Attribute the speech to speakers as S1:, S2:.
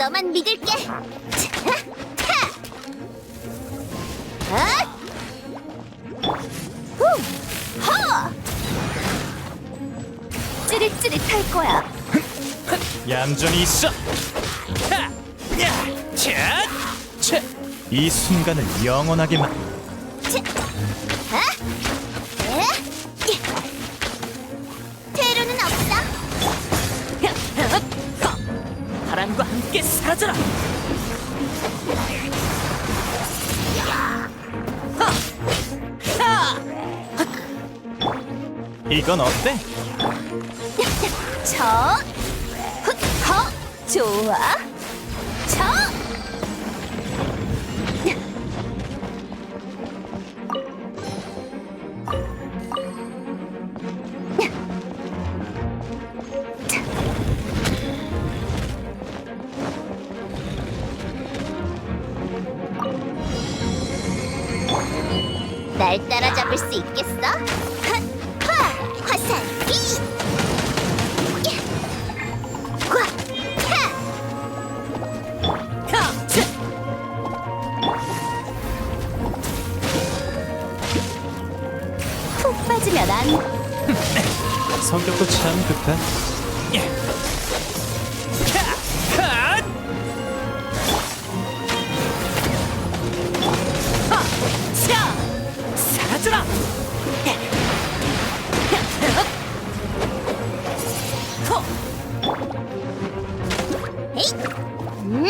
S1: 너만 믿을게. 아! 후! 허! 찌릿찌릿할 거야.
S2: 얌전히 있어. 하! 야! 차! 차! 이 순간을 영원하게 만
S1: 차. 아?
S3: 함께 사라져라.
S2: 이건 어때?
S1: 저, 흑, 허, 좋아. 날 따라잡을 수 있겠어? 하, 하, 화살 비! 푹 빠지면 안
S2: 성격도 참. 야! えい。うん。